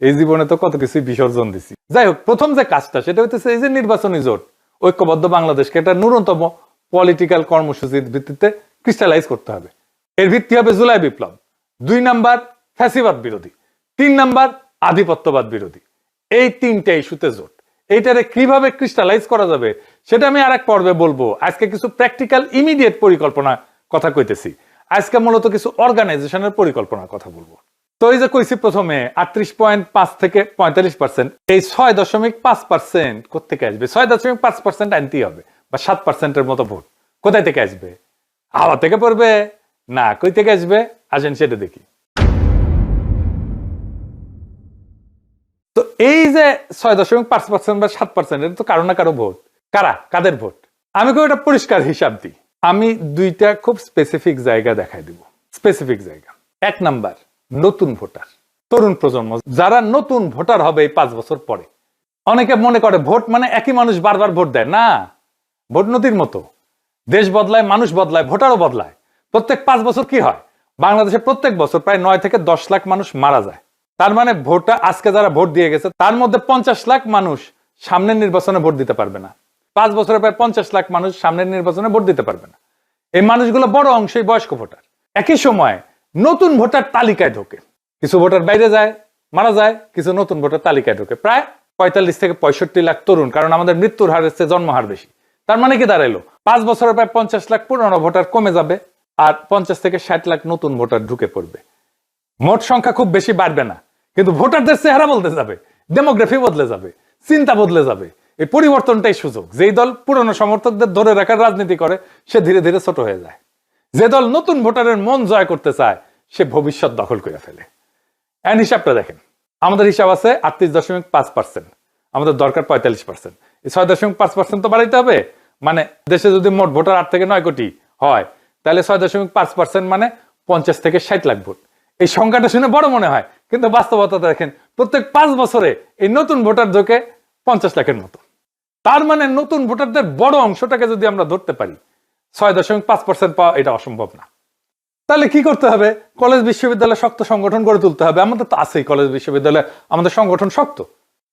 এই জীবনে তো কত কিছুই বিসর্জন দিছি। যাই হোক, প্রথম যে কাজটা, সেটা হচ্ছে এই যে নির্বাচনী জোট, ঐক্যবদ্ধ বাংলাদেশকে একটা ন্যূনতম পলিটিক্যাল কর্মসূচির ভিত্তিতে ক্রিস্টালাইজ করতে হবে। এর ভিত্তি হবে জুলাই বিপ্লব। দুই নাম্বার ফ্যাসিবাদ বিরোধী, তিন নাম্বার আধিপত্যবাদ বিরোধী। এই তিনটে ইস্যুতে জোট। এইটারে কীভাবে ক্রিস্টালাইজ করা যাবে, সেটা আমি আরেক পর্বে বলব। আজকে কিছু প্র্যাকটিক্যাল ইমিডিয়েট পরিকল্পনা কথা কইতেছি। আজকে মূলত কিছু অর্গানাইজেশনের পরিকল্পনার কথা বলব। তো এই যে কইছি প্রথমে, আটত্রিশ পয়েন্ট পাঁচ থেকে পঁয়তাল্লিশ পার্সেন্ট এই ছয় দশমিক পাঁচ পার্সেন্ট কোথেকে আসবে? ছয় দশমিক পাঁচ পার্সেন্ট আনতেই হবে, বা সাত পার্সেন্টের মতো ভোট। কোথায় থেকে আসবে? হাওয়া থেকে পড়বে? না, কই থেকে আসবে? আসেন সেটা দেখি। তো এই যে ছয় দশমিক পাঁচ পার্সেন্ট বা সাত পার্সেন্ট এটা তো কারও না কারও ভোট। কারা? কাদের ভোট? আমি খুব এটা পরিষ্কার হিসাব দিই। আমি দুইটা খুব স্পেসিফিক জায়গা দেখাই দিব। স্পেসিফিক জায়গা। এক নাম্বার নতুন ভোটার, তরুণ প্রজন্ম, যারা নতুন ভোটার হবে এই পাঁচ বছর পরে। অনেকে মনে করে ভোট মানে একই মানুষ বারবার ভোট দেয়। না, ভোট নদীর মতো। দেশ বদলায়, মানুষ বদলায়, ভোটারও বদলায়। প্রত্যেক পাঁচ বছর কি হয়? বাংলাদেশে প্রত্যেক বছর প্রায় নয় থেকে দশ লাখ মানুষ মারা যায়। তার মানে ভোটটা আজকে যারা ভোট দিয়ে গেছে, তার মধ্যে পঞ্চাশ লাখ মানুষ সামনের নির্বাচনে ভোট দিতে পারবে না। পাঁচ বছরে প্রায় পঞ্চাশ লাখ মানুষ সামনের নির্বাচনে ভোট দিতে পারবে না। এই মানুষগুলো বড় অংশই বয়স্ক ভোটার। একই সময় নতুন ভোটার তালিকায় ঢোকে। কিছু ভোটার বাইরে যায়, মারা যায়, কিছু নতুন ভোটার তালিকায় ঢোকে। প্রায় পঁয়তাল্লিশ থেকে পঁয়ষট্টি লাখ তরুণ, কারণ আমাদের মৃত্যুর হার হচ্ছে জন্মহার বেশি। তার মানে কি দাঁড়াইলো? পাঁচ বছরে প্রায় পঞ্চাশ লাখ পুরনো ভোটার কমে যাবে আর পঞ্চাশ থেকে ষাট লাখ নতুন ভোটার ঢুকে পড়বে। মোট সংখ্যা খুব বেশি বাড়বে না, কিন্তু ভোটারদের চেহারা বলতে যাবে, ডেমোগ্রাফি বদলে যাবে, চিন্তা বদলে যাবে। এই পরিবর্তনটাই সুযোগ। যেই দল পুরনো সমর্থকদের ধরে রাখার রাজনীতি করে, সে ধীরে ধীরে ছোট হয়ে যায়। যে দল নতুন ভোটারের মন জয় করতে চায়, সে ভবিষ্যৎ দখল করে ফেলে। এন্ড হিসাবটা দেখেন। আমাদের হিসাব আছে আটত্রিশ দশমিক পাঁচ পার্সেন্ট আমাদের দরকার পঁয়তাল্লিশ পার্সেন্ট এই ছয় দশমিক পাঁচ পার্সেন্ট তো বাড়াইতে হবে। মানে দেশে যদি মোট ভোটার আট থেকে নয় কোটি হয়, তাহলে ছয় দশমিক পাঁচ পার্সেন্ট মানে পঞ্চাশ থেকে ষাট লাখ ভোট। এই সংখ্যাটা শুনে বড় মনে হয়। কিন্তু বাস্তবতা দেখেন, প্রত্যেক পাঁচ বছরে এই নতুন ভোটার ঢোকে পঞ্চাশ লাখের মতো। তার মানে নতুন ভোটারদের বড় অংশটাকে যদি আমরা ধরতে পারি ছয় দশমিক পাঁচ পার্সেন্ট পাওয়া এটা অসম্ভব না। তাহলে কি করতে হবে? কলেজ বিশ্ববিদ্যালয় শক্ত সংগঠন গড়ে তুলতে হবে। আমাদের তো আছেই কলেজ বিশ্ববিদ্যালয়। আমাদের সংগঠন শক্ত।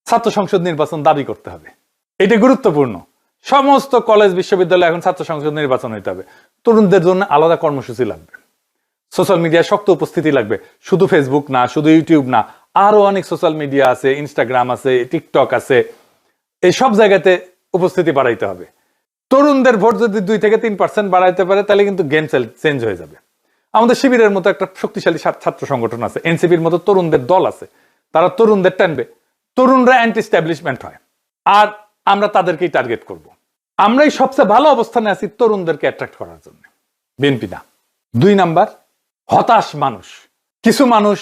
ছাত্র সংসদ নির্বাচন দাবি করতে হবে। এটা গুরুত্বপূর্ণ। সমস্ত কলেজ বিশ্ববিদ্যালয় এখন ছাত্র সংসদ নির্বাচন হইতে হবে। তরুণদের জন্য আলাদা কর্মসূচি লাগবে। সোশ্যাল মিডিয়ায় শক্ত উপস্থিতি লাগবে। শুধু ফেসবুক না, শুধু ইউটিউব না, আরও অনেক সোশ্যাল মিডিয়া আছে ইনস্টাগ্রাম আছে টিকটক আছে। এই সব জায়গাতে উপস্থিতি বাড়াইতে হবে। তরুণদের ভোট যদি দুই থেকে তিন পার্সেন্ট বাড়াইতে পারে, তাহলে কিন্তু গেম চেঞ্জ হয়ে যাবে। আমাদের শিবিরের মতো একটা শক্তিশালী ছাত্র- সংগঠন আছে, এনসিপির মতো তরুণদের দল আছে, তারা তরুণদের টানবে। তরুণরা অ্যান্টি স্ট্যাবলিশমেন্ট হয়, আর আমরা তাদেরকেই টার্গেট করব। আমরাই সবচেয়ে ভালো অবস্থানে আছি তরুণদেরকে অ্যাট্রাক্ট করার জন্য। বিএনপি না। দুই নাম্বার, হতাশ মানুষ। কিছু মানুষ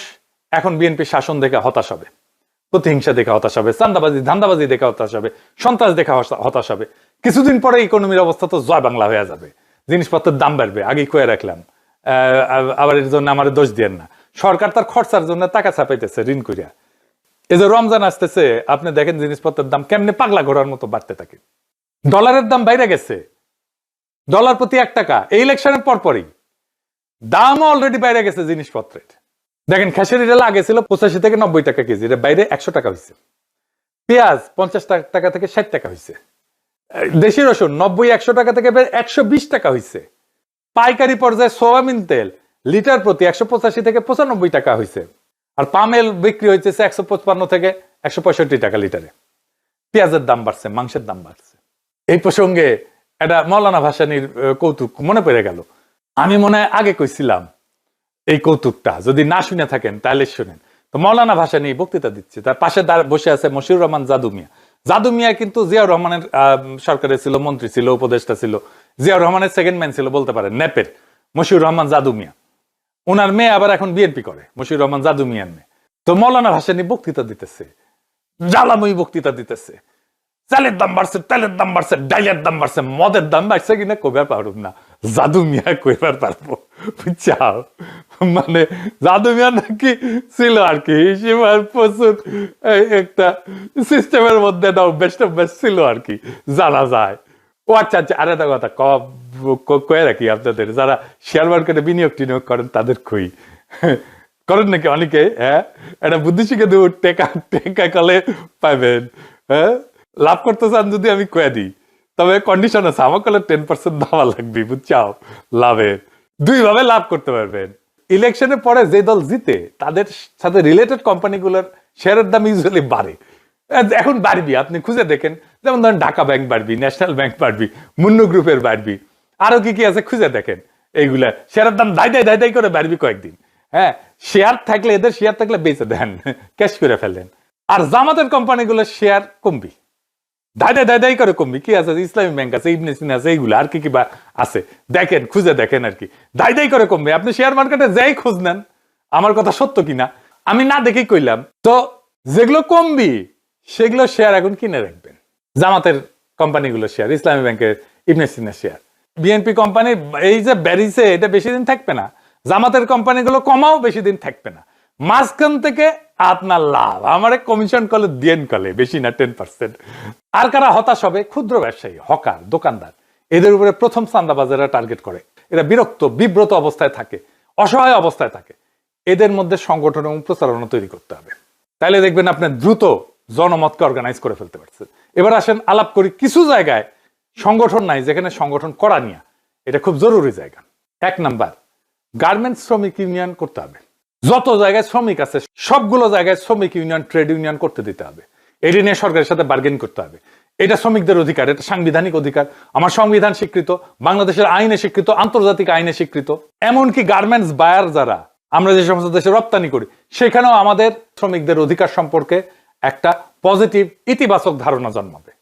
এখন বিএনপি শাসন দেখে হতাশ হবে। প্রতিহিংসা দেখে হতাশ হবে চান্দাবাজি ধান্দাবাজি দেখে হতাশ হবে, সন্ত্রাস দেখে হতাশ হবে। কিছুদিন পরে ইকোনমির অবস্থা তো জয় বাংলা হয়ে যাবে। জিনিসপত্রের দাম বাড়বে, আগেই কয়ে রাখলাম। আবার এর জন্য আমার দোষ দিয়েন না। সরকার তার খরচার জন্য টাকা ছাপাইতেছে ঋণ করিয়া এই যে রমজান আসতেছে, আপনি দেখেন জিনিসপত্রের দাম কেমনে পাগলা ঘোড়ার মতো বাড়তে থাকে। ডলারের দাম বাইরে গেছে। ডলার প্রতি এক টাকা, এই ইলেকশনের পরপরই। দাম অলরেডি বাইরে গেছে জিনিসপত্রের। দেখেন খেসারি ডাল আগে ছিল পঁচাশি থেকে নব্বই টাকা কেজি এর বাইরে একশো টাকা হয়েছে পেঁয়াজ পঞ্চাশ টাকা থেকে ষাট টাকা হয়েছে দেশি রসুন, নব্বই, একশো টাকা থেকে একশো বিশ টাকা হয়েছে পাইকারি পর্যায়ে সোয়াবিন তেল, লিটার প্রতি একশো পঁচাশি থেকে পঁচানব্বই টাকা হয়েছে আর পামেল বিক্রি হয়েছে একশো পঁচপান্ন থেকে একশো পঁয়ষট্টি টাকা লিটারে। পেঁয়াজের দাম বাড়ছে, মাংসের দাম বাড়ছে। এই প্রসঙ্গে একটা মৌলানা ভাসানির কৌতুক মনে পড়ে গেল। আমি মনে হয় আগে কইছিলাম এই কৌতুকটা। যদি না শুনে থাকেন, তাহলে শুনেন। তো মৌলানা ভাষা নিয়ে বক্তৃতা দিচ্ছে। তার পাশে বসে আছে মশিউর রহমান জাদু মিয়া। জাদু মিয়া কিন্তু জিয়াউর রহমানের সরকারে ছিল, মন্ত্রী ছিল, উপদেষ্টা ছিল। জিয়াউর রহমানের সেকেন্ড ম্যান ছিল, বলতে পারেন, নেপের, মশিউর রহমান জাদু মিয়া। ওনার মেয়ে আবার এখন বিএনপি করে, মশিউর রহমান জাদু মিয়ার মেয়ে। তো মৌলানা ভাসানি বক্তৃতা দিতেছে, জ্বালাময়ী বক্তৃতা দিতেছে। চালের দাম বাড়ছে, তেলের দাম বাড়ছে, ডাইলের দাম বাড়ছে, মদের দাম বাড়ছে কিনা কইবার পারব না। জাদু মিয়া কইবার পারব। বুঝছাও মানে জাদু মিয়া নাকি ছিল আর কি। হিসেবার প্রচুর একটা সিস্টেমের মধ্যে না বেস্ট বেস্ট ছিল আর কি, জানা যায়। ও আচ্ছা আচ্ছা আর একটা কথা কয়ে রাখি আপনাদের। যারা শেয়ার মার্কেটে বিনিয়োগ টিনিয়োগ করেন, তাদের কই করেন নাকি অনেকে হ্যাঁ? এটা বুদ্ধি শিখে দেবো টেকা টেকা কলে পাবেন হ্যাঁ? লাভ করতে চান যদি আমি কয়ে দিই। তবে কন্ডিশন আছে আমার কলে টেন পার্সেন্ট দেওয়া লাগবে, বুঝছাও? লাভের। দুই ভাবে লাভ করতে পারবেন। ইলেকশনের পরে যে দল জিতে, তাদের সাথে রিলেটেড কোম্পানিগুলোর শেয়ারের দাম ইউজুয়ালি বাড়ে। এখন বাড়বি, আপনি খুঁজে দেখেন। যেমন ধরেন ঢাকা ব্যাংক বাড়বি ন্যাশনাল ব্যাংক বাড়বি, মুন্নু গ্রুপের বাড়বি। আরও কি কি আছে খুঁজে দেখেন। এইগুলা শেয়ারের দাম দাই দাই দাই দাই করে বাড়বি কয়েকদিন। হ্যাঁ শেয়ার থাকলে, এদের শেয়ার থাকলে বেঁচে দেন ক্যাশ করে ফেলেন। আর জামাতের কোম্পানিগুলোর শেয়ার কমবি। দাই দাই দাই দাই করে কমবি। কি আছে? ইসলামী ব্যাংক আছে, ইবনে আছে, এইগুলো। আর কি আছে? দেখেন, খুঁজে দেখেন আর কি। করে কমবে। আপনি শেয়ার মার্কেটে যাই খোঁজ নেন, আমার কথা সত্য কিনা আমি না দেখেই কইলাম। তো যেগুলো কমবি, সেগুলো শেয়ার এখন কিনে রাখবেন? জামাতের কোম্পানিগুলো শেয়ার ইসলামী ব্যাংকের Ibn Sina share BNP company, এই যে ব্যারিসে এটা বেশি দিন থাকবে না। জামাতের কোম্পানিগুলো কমাও বেশি দিন থাকবে না। মাঝখান থেকে আপনার লাভ। আমার কমিশন কলে দিয়েন কলে, বেশি না টেন পার্সেন্ট আর কারা হতাশ হবে? ক্ষুদ্র ব্যবসায়ী, হকার, দোকানদার। এদের উপরে প্রথম চান্দাবাজারা টার্গেট করে। এরা বিরক্ত, বিব্রত অবস্থায় থাকে, অসহায় অবস্থায় থাকে। এদের মধ্যে সংগঠন এবং প্রচারণা তৈরি করতে হবে। তাইলে দেখবেন আপনি দ্রুত জনমতকে অর্গানাইজ করে ফেলতে পারছেন। এবার আসেন, আলাপ করি। কিছু জায়গায় সংগঠন নাই, যেখানে সংগঠন করা নিয়ে, এটা খুব জরুরি জায়গা। এক নাম্বার গার্মেন্টস শ্রমিক ইউনিয়ন করতে হবে। যত জায়গায় শ্রমিক আছে, সবগুলো জায়গায় শ্রমিক ইউনিয়ন, ট্রেড ইউনিয়ন করতে দিতে হবে। এটি নিয়ে সরকারের সাথে বার্গেন করতে হবে। এটা শ্রমিকদের অধিকার, এটা সাংবিধানিক অধিকার। আমার সংবিধান স্বীকৃত, বাংলাদেশের আইনে স্বীকৃত, আন্তর্জাতিক আইনে স্বীকৃত। এমনকি গার্মেন্টস বায়ার যারা, আমরা যে সমস্ত দেশে রপ্তানি করি, সেখানেও আমাদের শ্রমিকদের অধিকার সম্পর্কে একটা পজিটিভ ইতিবাচক ধারণা জন্মাবে।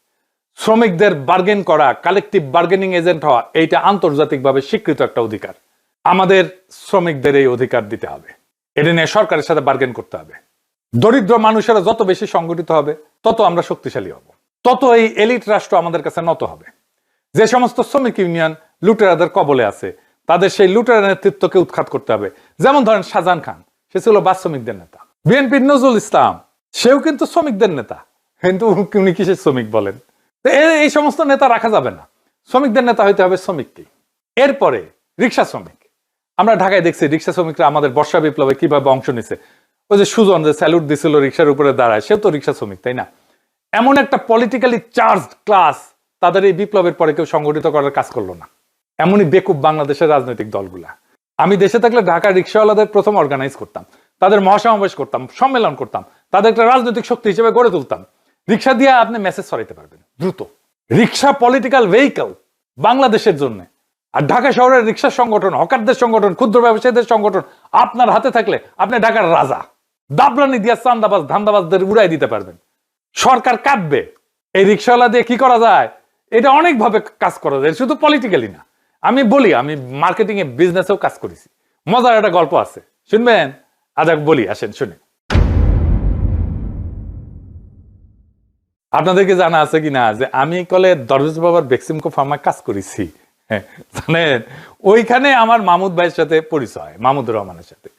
শ্রমিকদের বার্গেন করা কালেকটিভ বার্গেনিং এজেন্ট হওয়া, এইটা আন্তর্জাতিকভাবে স্বীকৃত একটা অধিকার। আমাদের শ্রমিকদের এই অধিকার দিতে হবে। এটা নিয়ে সরকারের সাথে বার্গেন করতে হবে। দরিদ্র মানুষেরা যত বেশি সংগঠিত হবে, তত আমরা শক্তিশালী হব। তত এই এলিট রাষ্ট্র আমাদের কাছে নত হবে। যে সমস্ত শ্রমিক ইউনিয়ন লুটেরাদের কবলে আছে, তাদের সেই লুটেরা নেতৃত্বকে উৎখাত করতে হবে। যেমন ধরেন শাহজাহান খান, সে ছিল বাস শ্রমিকদের নেতা। বিএনপির নজরুল ইসলাম, সেও কিন্তু শ্রমিকদের নেতা। কিন্তু উনি কিসের শ্রমিক বলেন? এই সমস্ত নেতা রাখা যাবে না। শ্রমিকদের নেতা হইতে হবে শ্রমিককেই। এরপরে রিক্সা শ্রমিক। আমরা ঢাকায় দেখছি রিক্সা শ্রমিকরা আমাদের বর্ষা বিপ্লবে কীভাবে অংশ নিছে। ওই যে সুজন যে স্যালুট দিছিল রিক্সার উপরে দাঁড়ায়, সেও তো রিক্সা শ্রমিক, তাই না? এমন একটা পলিটিক্যালি চার্জ ক্লাস তাদের এই বিপ্লবের পরে কেউ সংগঠিত করার কাজ করল না। এমনই বেকুব বাংলাদেশের রাজনৈতিক দলগুলা। আমি দেশে থাকলে ঢাকা রিক্সাওয়ালাদের প্রথম অর্গানাইজ করতাম, তাদের মহাসমাবেশ করতাম, সম্মেলন করতাম, তাদের একটা রাজনৈতিক শক্তি হিসেবে গড়ে তুলতাম। রিক্সা দিয়ে আপনি মেসেজ সরাইতে পারবেন, দ্রুত। রিক্সা পলিটিক্যাল ভেহিকল বাংলাদেশের জন্য আর ঢাকা শহরের রিক্সা সংগঠন, হকারদের সংগঠন, ক্ষুদ্র ব্যবসায়ীদের সংগঠন, আপনার হাতে থাকলে আপনি ঢাকার রাজা। দাবলানি দিয়া চান্দাবাজ, ধান্দাবাজদের উড়াই দিতে পারবেন। সরকার কাঁদবে। এই রিক্সাওয়ালা দিয়ে কি করা যায়? এটা অনেকভাবে কাজ করা যায়। শুধু পলিটিক্যালি না। আমি বলি, আমি মার্কেটিং এ বিজনেসেও কাজ করেছি। মজার একটা গল্প আছে। শুনবেন? আজ বলি, আসেন, শুনে। আপনাদেরকে জানা আছে কি না যে আমি কলে দরবেশ বাবার বেক্সিমকো ফার্মায় কাজ করেছি। জানেন ওইখানে আমার মামুদ ভাইয়ের সাথে পরিচয় মামুদুর রহমানের সাথে।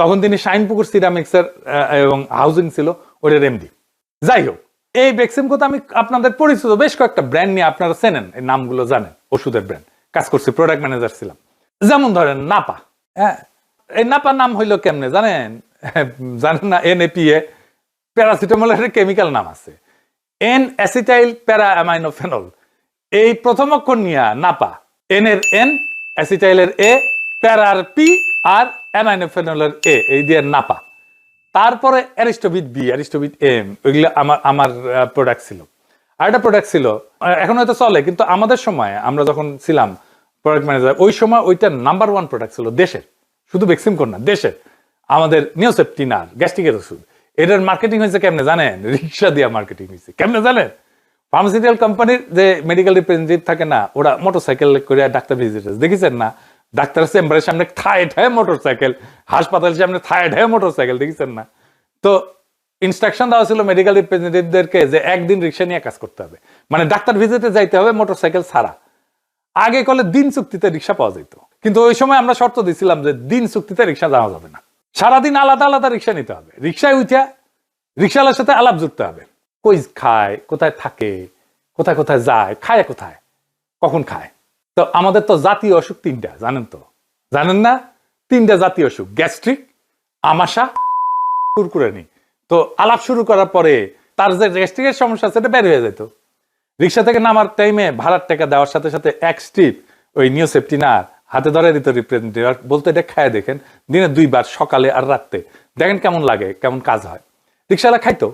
তখন তিনি শাইনপুকুর সিরামিক্সের এবং হাউজিং ছিল ওটার এমডি যাই হোক, এই বেক্সিমকো তো আমি আপনাদের পরিচিত, বেশ কয়েকটা ব্র্যান্ড নিয়ে আপনারা চেনেন, এই নামগুলো জানেন, ওষুধের ব্র্যান্ড, কাজ করছি প্রোডাক্ট ম্যানেজার ছিলাম। যেমন ধরেন, নাপা। হ্যাঁ এই নাপা নাম হইল কেমনে জানেন? জানেন না এনএপিএ প্যারাসিটামলের কেমিক্যাল নাম আছে এন অ্যাসিটাইল প্যারা অ্যামাইনোফেনল এই প্রথম অক্ষর নিয়ে, নাপা। এন এর এন অ্যাসিটাইলের এ প্যারার পি আর অ্যামাইনোফেনলের এ এই দিয়ে নাপা। তারপরে অ্যারিস্টোবিট বি অ্যারিস্টোবিট এম ওইগুলো আমার আমার প্রোডাক্ট ছিল। আর একটা প্রোডাক্ট ছিল এখন হয়তো চলে, কিন্তু আমাদের সময় আমরা যখন ছিলাম প্রোডাক্ট ম্যানেজার ওই সময় ওইটা নাম্বার ওয়ান প্রোডাক্ট ছিল দেশের। শুধু ভ্যাকসিন কর না, দেশের। আমাদের নিওসেপটিনার গ্যাস্ট্রিকের ওষুধ। এটার মার্কেটিং হয়েছে কেমনে জানেন? রিক্সা দিয়া মার্কেটিং হয়েছে। কেমনে জানেন? ফার্মাসিউটিক্যাল কোম্পানির যে মেডিকেল রিপ্রেজেন্টেটিভ থাকে না, ওরা মোটরসাইকেল করে ডাক্তার ভিজিটার্স দেখেছেন না? ডাক্তারের চেম্বারের সামনে থায় ঠায় মোটরসাইকেল হাসপাতালের সামনে থায় ঠায় মোটরসাইকেল দেখেছেন না? তো ইনস্ট্রাকশন দেওয়া ছিল মেডিকেল রিপ্রেজেন্টেটিভদেরকে যে একদিন রিক্সা নিয়ে কাজ করতে হবে। মানে ডাক্তার ভিজিটে যাইতে হবে মোটরসাইকেল ছাড়া। আগে কলে দিন চুক্তিতে রিক্সা পাওয়া যেত কিন্তু ওই সময় আমরা শর্ত দিছিলাম যে দিন চুক্তিতে রিক্সা যাওয়া যাবে না। সারাদিন আলাদা আলাদা রিক্সা নিতে হবে। রিক্সায় উঠা রিক্সাওয়ালার সাথে আলাপ জুড়তে হবে। কই খায়, কোথায় থাকে, কোথায় কোথায় যায়, খায় কোথায়, কখন খায়? তো আমাদের তো জাতীয় অসুখ তিনটা, জানেন তো? জানেন না? তিনটা জাতীয় অসুখ, গ্যাস্ট্রিক, আমাশা, কুরকুরানি। তো আলাপ শুরু করার পরে তার যে রেস্ট্রিকের সমস্যা সেটা বের হয়ে যেত। রিক্সা থেকে নামার টাইমে ভাড়ার টাকা দেওয়ার সাথে সাথে এক স্ট্রিপ ওই নিউ সেফটি না, হাতে ধরে দিত রিপ্রেজেন্টেটিভ আর বলতে এটা খায় দেখেন, দিনে দুইবার, সকালে আর রাত্রে। দেখেন কেমন লাগে, কেমন কাজ হয়। রিক্সাওয়ালা খাইতো।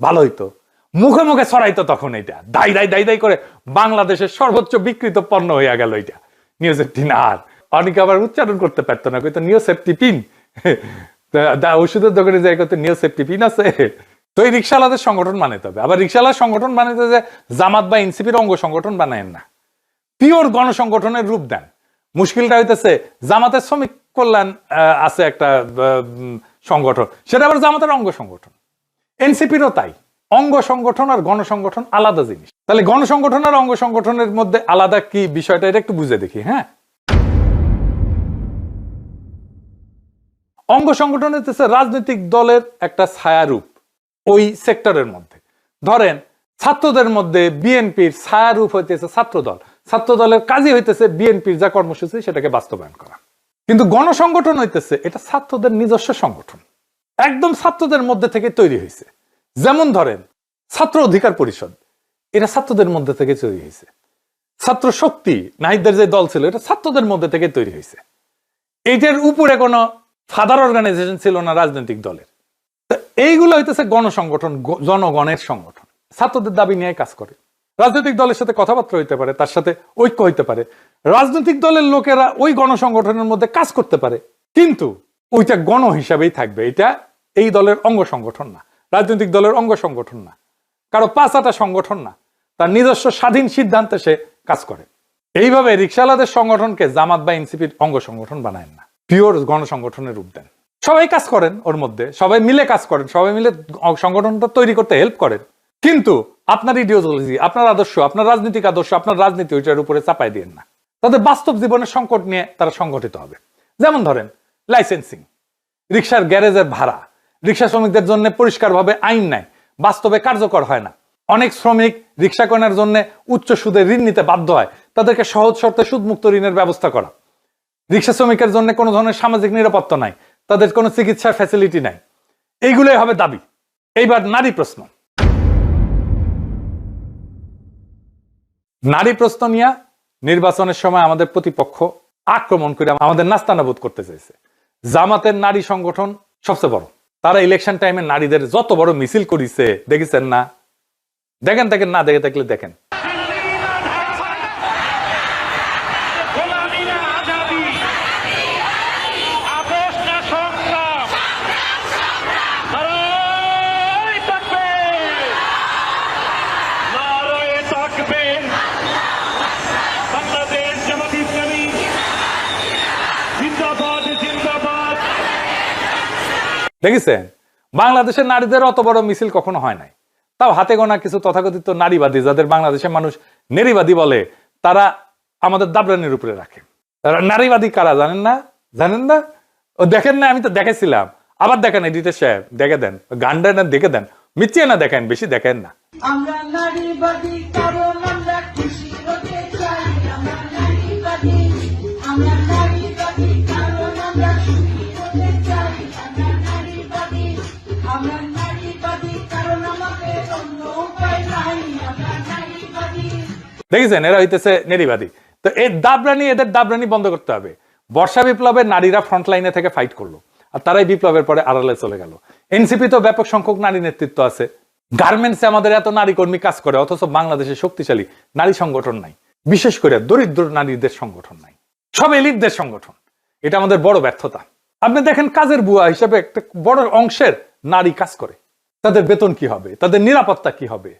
ভালো হইতো মুখে মুখে ছড়াইতো তখন এটা দাই দাই দাই দাই করে বাংলাদেশের সর্বোচ্চ বিকৃত পণ্য হইয়া গেল এটা নিউ সেফটি না আর। অনেকে আবার উচ্চারণ করতে পারতো না সেফটি পিন ওষুধের দোকানে যাই কত নিউ সেফটি পিন আছে। তো এই রিক্সাওয়ালাদের সংগঠন বানাইতে হবে। আবার রিক্সাওয়ালার সংগঠন বানাইতে যে জামাত বা এনসিপির অঙ্গ সংগঠন বানায়েন না। পিওর গণসংগঠনের রূপ দেন। মুশকিলটা হইতেছে, জামাতের শ্রমিক কল্যাণ আছে একটা সংগঠন। সেটা আবার জামাতের অঙ্গ সংগঠন। এনসিপিরও তাই। অঙ্গ সংগঠন আর গণসংগঠন আলাদা জিনিস। তাহলে গণসংগঠন আর অঙ্গ সংগঠনের মধ্যে আলাদা কি বিষয়টা, এটা একটু বুঝে দেখি হ্যাঁ? অঙ্গ সংগঠন হচ্ছে রাজনৈতিক দলের একটা ছায়ারূপ ওই সেক্টরের মধ্যে। ধরেন, ছাত্রদের মধ্যে বিএনপির ছায়ারূপ হইতেছে ছাত্র দল ছাত্র দলের কাজই হইতেছে বিএনপির যা কর্মসূচি, সেটাকে বাস্তবায়ন করা। কিন্তু গণসংগঠন হইতেছে, এটা ছাত্রদের নিজস্ব সংগঠন। একদম ছাত্রদের মধ্যে থেকে তৈরি হয়েছে যেমন ধরেন, ছাত্র অধিকার পরিষদ, এটা ছাত্রদের মধ্যে থেকে তৈরি হয়েছে। ছাত্র শক্তি, নাহিদদের যে দল ছিল, এটা ছাত্রদের মধ্যে থেকে তৈরি হয়েছে। এটার উপরে কোনো ফাদার অর্গানাইজেশন ছিল না রাজনৈতিক দলের। এইগুলো হইতেছে গণসংগঠন জনগণের সংগঠন। ছাত্রদের দাবি নিয়ে কাজ করে। রাজনৈতিক দলের সাথে কথাবার্তা হইতে পারে, তার সাথে ঐক্য হইতে পারে। রাজনৈতিক দলের লোকেরা ওই গণসংগঠনের মধ্যে কাজ করতে পারে। কিন্তু ওইটা গণ হিসাবেই থাকবে, এটা এই দলের অঙ্গ সংগঠন না। রাজনৈতিক দলের অঙ্গ সংগঠন না। কারও পাঁচাটা সংগঠন না। তার নিজস্ব স্বাধীন সিদ্ধান্তে সে কাজ করে। এইভাবে রিক্সাওয়ালাদের সংগঠনকে জামাত বা এনসিপির অঙ্গ সংগঠন বানায় না। পিওর গণসংগঠনের রূপ দেন। সবাই কাজ করেন ওর মধ্যে, সবাই মিলে কাজ করেন, সবাই মিলে সংগঠনটা তৈরি করতে হেল্প করেন। কিন্তু আপনার ইডিওলজি আপনার আদর্শ, আপনার রাজনৈতিক আদর্শ, আপনার রাজনীতি, ওইটার উপরে চাপাই দিয়েন না। তাদের বাস্তব জীবনের সংকট নিয়ে তারা সংগঠিত হবে। যেমন ধরেন লাইসেন্সিং রিক্সার গ্যারেজের ভাড়া। রিক্সা শ্রমিকদের জন্য পরিষ্কারভাবে আইন নাই, বাস্তবে কার্যকর হয় না। অনেক শ্রমিক রিক্সা কেনার জন্য উচ্চ সুদে ঋণ নিতে বাধ্য হয়, তাদেরকে সহজ শর্তে সুদমুক্ত ঋণের ব্যবস্থা করা। রিক্সা শ্রমিকের জন্য কোনো ধরনের সামাজিক নিরাপত্তা নাই, তাদের কোনো চিকিৎসার ফ্যাসিলিটি নাই। এইগুলোই হবে দাবি। এইবার নারী প্রশ্ন। নারী প্রশ্ন নিয়ে নির্বাচনের সময় আমাদের প্রতিপক্ষ আক্রমণ করে আমাদের নাস্তানাবোধ করতে চাইছে। জামাতের নারী সংগঠন সবচেয়ে বড়। তারা ইলেকশন টাইমে নারীদের যত বড় মিছিল করিছে, দেখেছেন না? দেখেন দেখেন না দেখে থাকলে দেখেন গোলামীরা আজাদি আপোষ না সংগ্রাম নারায় তাকবীর নারায় তাকবীর বাংলাদেশ জামাত ইসলামী জিন্দাবাদ জিন্দাবাদ দেখেছেন? বাংলাদেশের নারীদের অত বড় মিছিল কখনো হয় নাই। তাও হাতে গোনা কিছু তথাকথিত নারীবাদী, যাদের বাংলাদেশের মানুষ নেরিবাদী বলে, তারা আমাদের দাবরানির উপরে রাখে। নারীবাদী কারা জানেন না? জানেন না? ও দেখেন না, আমি তো দেখেছিলাম। আবার দেখেন এডিটর সাহেব, দেখে দেন। গানটা না, দেখে দেন। মিথ্যে না দেখেন, বেশি দেখেন না। আমরা নারীবাদী আমরা দেখেছেন, এরা হইতেছে নেরিবাদী তো এই দাবরানি, এদের দাবরানি বন্ধ করতে হবে। বর্ষা বিপ্লবে নারীরা ফ্রন্ট লাইনে থেকে ফাইট করল, আর তারাই বিপ্লবের পরে আড়ালে চলে গেল। এনসিপি তো ব্যাপক সংখ্যক নারী নেতৃত্ব আছে। গার্মেন্টসে আমাদের এত নারী কর্মী কাজ করে, অথচ বাংলাদেশে শক্তিশালী নারী সংগঠন নাই। বিশেষ করে দরিদ্র নারীদের সংগঠন নাই। সব এলিটদের সংগঠন। এটা আমাদের বড় ব্যর্থতা। আপনি দেখেন, কাজের বুয়া হিসেবে একটা বড় অংশের নারী কাজ করে। তাদের বেতন কি হবে? তাদের নিরাপত্তা কি হবে?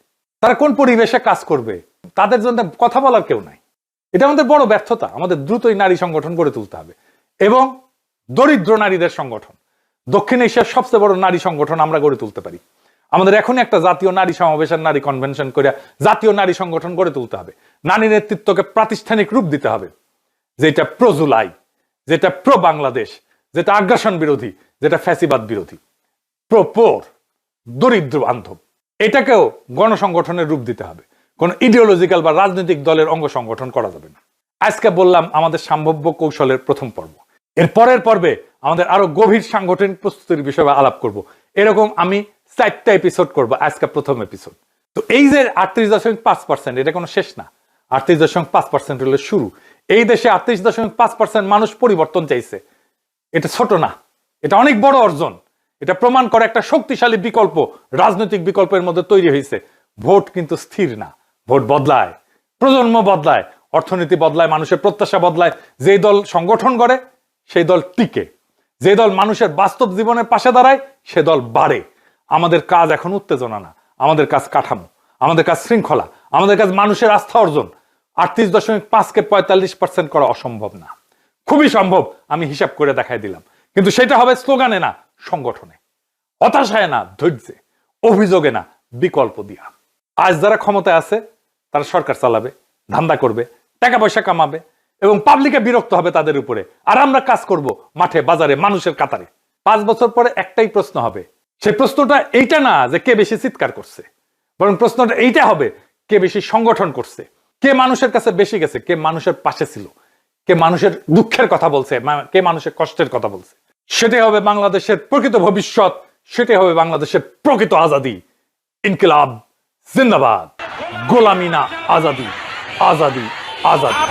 তারা কোন পরিবেশে কাজ করবে? তাদের জন্য কথা বলার কেউ নাই। এটা আমাদের বড় ব্যর্থতা। আমাদের দ্রুতই নারী সংগঠন গড়ে তুলতে হবে। এবং দরিদ্র নারীদের সংগঠন। দক্ষিণ এশিয়ার সবচেয়ে বড় নারী সংগঠন আমরা গড়ে তুলতে পারি। আমাদের এখনই একটা জাতীয় নারী সমাবেশের নারী কনভেনশন করে জাতীয় নারী সংগঠন গড়ে তুলতে হবে। নারী নেতৃত্বকে প্রাতিষ্ঠানিক রূপ দিতে হবে। যেটা প্রো জুলাই যেটা প্রো বাংলাদেশ যেটা আগ্রাসন বিরোধী, যেটা ফ্যাসিবাদ বিরোধী। প্রো পোর দরিদ্র বান্ধব এটাকেও গণসংগঠনের রূপ দিতে হবে। কোন ইডিওলজিক্যাল বা রাজনৈতিক দলের অঙ্গ সংগঠন করা যাবে না। আজকে বললাম আমাদের সম্ভাব্য কৌশলের প্রথম পর্ব। এর পরের পর্বে আমাদের আরও গভীর সাংগঠনিক প্রস্তুতির বিষয়ে আলাপ করব। এরকম আমি চারটা এপিসোড করব আজকে প্রথম এপিসোড তো এই যে আটত্রিশ দশমিক পাঁচ পার্সেন্ট এটা কোনো শেষ না। আটত্রিশ দশমিক পাঁচ পার্সেন্ট হলো শুরু। এই দেশে আটত্রিশ দশমিক পাঁচ পার্সেন্ট মানুষ পরিবর্তন চাইছে। এটা ছোট না। এটা অনেক বড় অর্জন। এটা প্রমাণ করে একটা শক্তিশালী বিকল্প, রাজনৈতিক বিকল্পের মধ্যে তৈরি হয়েছে। ভোট কিন্তু স্থির না। ভোট বদলায়। প্রজন্ম বদলায়। অর্থনীতি বদলায়। মানুষের প্রত্যাশা বদলায়। যে দল সংগঠন করে সেই দল টিকে। যে দল মানুষের বাস্তব জীবনের পাশে দাঁড়ায়, সে দল বাড়ে। আমাদের কাজ এখন উত্তেজনা না। আমাদের কাজ কাঠামো। আমাদের কাজ শৃঙ্খলা। আমাদের কাজ মানুষের আস্থা অর্জন। আটত্রিশ দশমিক পাঁচকে পঁয়তাল্লিশ পার্সেন্ট করা অসম্ভব না। খুবই সম্ভব, আমি হিসাব করে দেখাই দিলাম। কিন্তু সেটা হবে স্লোগানে না। সংগঠনে। হতাশায় না, ধৈর্যে। অভিযোগে না, বিকল্প দিয়া। আজ যারা ক্ষমতায় আছে, তারা সরকার চালাবে, ধান্দা করবে টাকা পয়সা কামাবে এবং পাবলিকে বিরক্ত হবে তাদের উপরে। আর আমরা কাজ করব মাঠে, বাজারে, মানুষের কাতারে। পাঁচ বছর পরে একটাই প্রশ্ন হবে। সেই প্রশ্নটা এইটা না যে কে বেশি চিৎকার করছে, বরং প্রশ্নটা এইটা হবে, কে বেশি সংগঠন করছে। কে মানুষের কাছে বেশি গেছে, কে মানুষের পাশে ছিল। কে মানুষের দুঃখের কথা বলছে কে মানুষের কষ্টের কথা বলছে। সেটাই হবে বাংলাদেশের প্রকৃত ভবিষ্যৎ, সেটাই হবে বাংলাদেশের প্রকৃত আজাদি। ইনকিলাব, জিন্দাবাদ। গোলামিনা আজাদি। আজাদি আজাদি।